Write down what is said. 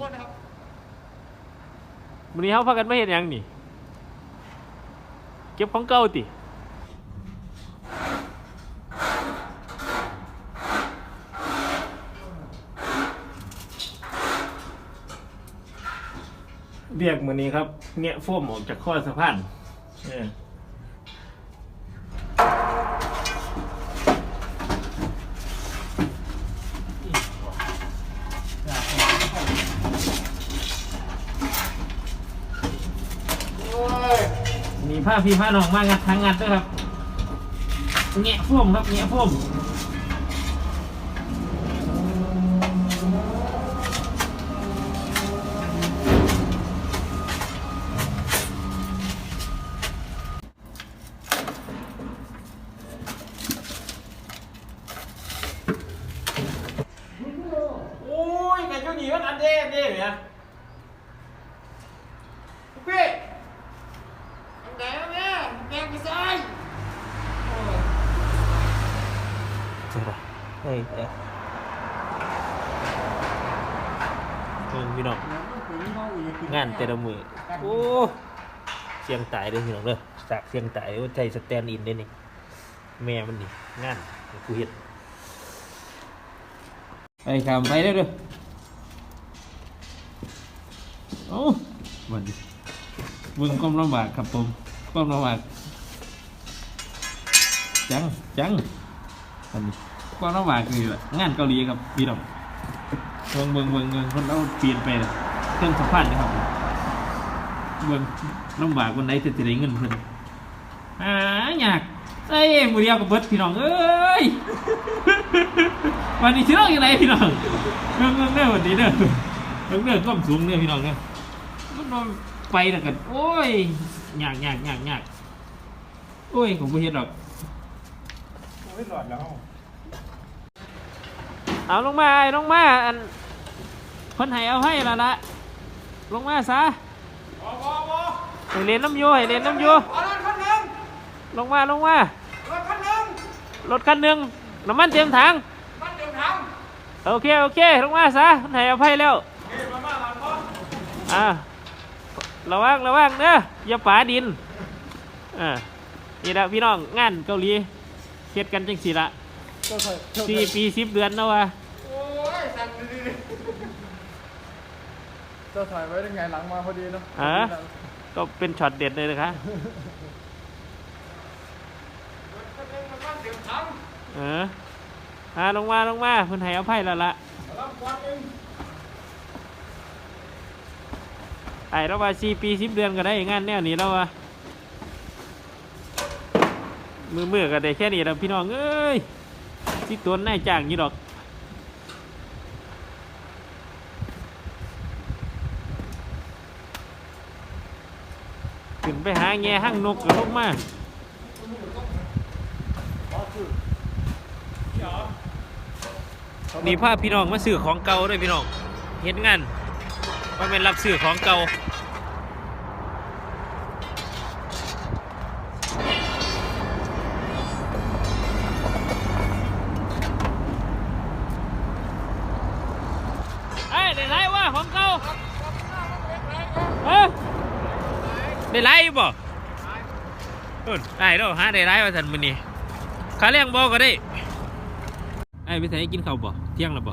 คนนะครับวันนี้เขาพากันไม่เห็นยังนี่ เก็บของเก่าติเรียกมือนี้ครับเงี้ยโฟมออกจากข้อสะพานเออ มีผ้าพี่ผ้าน้องมางัดทางงัดด้วยครับเงี้ยโฟมครับเงี้ยโฟมโอ้ยกันอยู่นี่มันอันเด้เด้เนี่ยพี่ แดงแม่แดงไปซ้าย ใช่ปะเฮ้ยเอ๊ะเพิ่งพี่น้องงานแต่ละมือโอ้เสียงตายเลยพี่น้องเลยจากเสียงตายว่าใจสแตนด์อินได้นี่แม่มันนี่งานกูเห็นไปคำไปเด้อเด้อโอ้วันนี้บึงก้มลำบากครับผมก้มลำบากจังจังอันนี้ ก็ระหว่าคือแบบงานเกาหลีครับพี่น้องเมืองเมืองเมืองเมืองคนเราเปลี่ยนไปเลยเครื่องสัมพันธ์นะครับเมืองลำบากวันไหนจะจะได้เงินเพิ่นอ่าอยากเอ้ยมือเดียวกับเบิดพี่น้องเอ้ยวันนี้ชื่อยังไงพี่น้องเรื่องเรื่องเรื่องวันนี้เด้อเรื่องเรื่องก้มสูงเนี่ยพี่น้องเนี่ยมันบ่ไปแล้วกันโอ้ยยากยากยากยากโอ้ยผมไม่เห็นหรอกไม่หลอดแล้ว เอาลงมาไอ้ลงมาอันคนให้เอาให้ละละลงมาซะบอบอบอให้เล่นน้ำอยูให้เล่นน้ำอยูเอารถคันหนึ่งลงมาลงมารถคันหนึ่งรถคันหนึ่งน้ำมันเต็มถังมันเดินทางโอเคโอเคลงมาซะคนให้เอาให้แล้วเฮ้ยมามาหลังพ่ออ่าระวังระวังเด้ออย่าป่าดินอ่านี่ละพี่น้องงานเกาหลีเฮ็ดกันจังสิละ เจ้าถอยสี่ปีสิบเดือนแล้ววะโอ้ยสั่นดีดีเจ้าถอยไว้ได้ไงหลังมาพอดีเนาะอ่าก็เป็นช็อตเด็ดเลยนะคะรถคันหนึ่งมันมันเดินทางเอออ่าลงมาลงมาคนให้เอาให้แล้วละรับควันหนึ่งไอ้เราว่าสี่ปีสิบเดือนก็ได้งานแนวนี้แล้ววะมือมือก็ได้แค่นี้แล้วพี่น้องเอ้ย สิตัวนายจ้างอยู่ดอกขึ้นไปหาแง่ห้างนกก็ลงมานี่พาพี่น้องมาซื้อของเก่าด้วยพี่น้องเห็นงานว่าเป็นรับซื้อของเก่า ของเก่าเอ้ยได้ไล่บ่ได้แล้วหาได้ไรวะท่านมือนี่ขาเลี้ยงบ่ก็ได้ไอ้ไปใส่กินข้าวบ่เที่ยงแล้วบ่